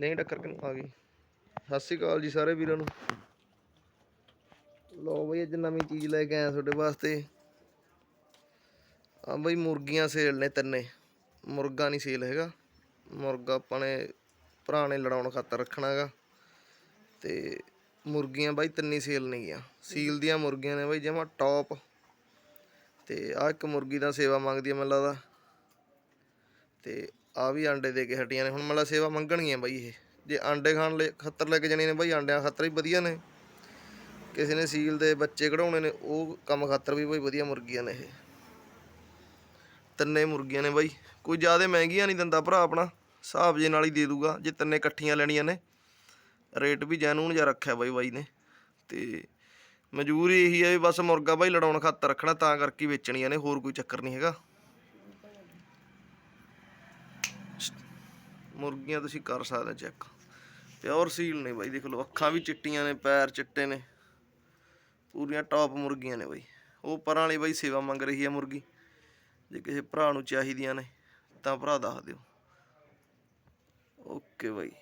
ਨਹੀਂ ਟੱਕਰ ਕਿ ਆ ਗਈ। ਸਤਿ ਸ਼੍ਰੀ ਅਕਾਲ ਜੀ ਸਾਰੇ ਵੀਰਾਂ ਨੂੰ। ਲੋ ਬਈ ਅੱਜ ਨਵੀਂ ਚੀਜ਼ ਲੈ ਕੇ ਆਇਆ ਤੁਹਾਡੇ ਵਾਸਤੇ। ਆ ਬਈ ਮੁਰਗੀਆਂ ਸੇਲ ਨੇ ਤਿੰਨੇ। ਮੁਰਗਾ ਨਹੀਂ ਸੇਲ ਹੈਗਾ। ਮੁਰਗਾ ਆਪਾਂ ਨੇ ਭਰਾ ਨੇ ਲੜਾਉਣ ਖਾਤਰ ਰੱਖਣਾ ਹੈਗਾ। ਤੇ ਮੁਰਗੀਆਂ ਬਾਈ ਤਿੰਨੀ ਸੇਲ ਨਹੀਂ ਗਿਆ। ਸੀਲ ਦੀਆਂ ਮੁਰਗੀਆਂ ਨੇ ਬਾਈ ਜਮਾ ਟੌਪ ਤੇ ਆ ਇੱਕ ਮੁਰਗੀ ਦਾ ਸੇਵਾ ਮੰਗਦੀ ਆ ਮੈਨੂੰ ਲੱਗਦਾ। ਤੇ ਆ ਵੀ ਆਂਡੇ ਦੇ ਕੇ ਹਟੀਆਂ ਨੇ, ਹੁਣ ਮਤਲਬ ਸੇਵਾ ਮੰਗਣਗੀਆਂ ਬਾਈ ਇਹ। ਜੇ ਆਂਡੇ ਖਾਣ ਲਈ ਖੱਤਰ ਲੈ ਕੇ ਜਾਣੇ ਨੇ ਬਾਈ, ਆਂਡਿਆਂ ਖਾਤਰ ਵੀ ਵਧੀਆ ਨੇ। ਕਿਸੇ ਨੇ ਸੀਲ ਦੇ ਬੱਚੇ ਕਢਾਉਣੇ ਨੇ, ਉਹ ਕੰਮ ਖਾਤਰ ਵੀ ਬਾਈ ਵਧੀਆ ਮੁਰਗੀਆਂ ਨੇ ਇਹ। ਤਿੰਨੇ ਮੁਰਗੀਆਂ ਨੇ ਬਾਈ। ਕੋਈ ਜ਼ਿਆਦਾ ਮਹਿੰਗੀਆਂ ਨਹੀਂ ਦਿੰਦਾ ਭਰਾ ਆਪਣਾ, ਹਿਸਾਬ ਜੇ ਨਾਲ ਹੀ ਦੇ ਦੂਗਾ, ਜੇ ਤਿੰਨੇ ਇਕੱਠੀਆਂ ਲੈਣੀਆਂ ਨੇ। ਰੇਟ ਵੀ ਜੈਨੂਨ ਜਿਹਾ ਰੱਖਿਆ ਬਾਈ ਬਾਈ ਨੇ। ਤੇ ਮਜਬੂਰੀ ਇਹੀ ਹੈ ਵੀ ਬਸ ਮੁਰਗਾ ਬਾਈ ਲੜਾਉਣ ਖਾਤਰ ਰੱਖਣਾ, ਤਾਂ ਕਰਕੇ ਵੇਚਣੀਆਂ ਨੇ, ਹੋਰ ਕੋਈ ਚੱਕਰ ਨਹੀਂ ਹੈਗਾ। ਮੁਰਗੀਆਂ ਤੁਸੀਂ ਕਰ ਸਕਦੇ ਚੈੱਕ ਪਿਓਰ ਸੀਲ ਨੇ ਬਾਈ, ਦੇਖ ਲਓ, ਅੱਖਾਂ ਵੀ ਚਿੱਟੀਆਂ ਨੇ, ਪੈਰ ਚਿੱਟੇ ਨੇ। ਪੂਰੀਆਂ ਟੌਪ ਮੁਰਗੀਆਂ ਨੇ ਬਾਈ। ਉਹ ਪਰਾਂ ਵਾਲੀ ਬਾਈ ਸੇਵਾ ਮੰਗ ਰਹੀ ਹੈ ਮੁਰਗੀ। ਜੇ ਕਿਸੇ ਭਰਾ ਨੂੰ ਚਾਹੀਦੀਆਂ ਨੇ, ਤਾਂ ਭਰਾ ਦੱਸ ਦਿਓ। Okay bye.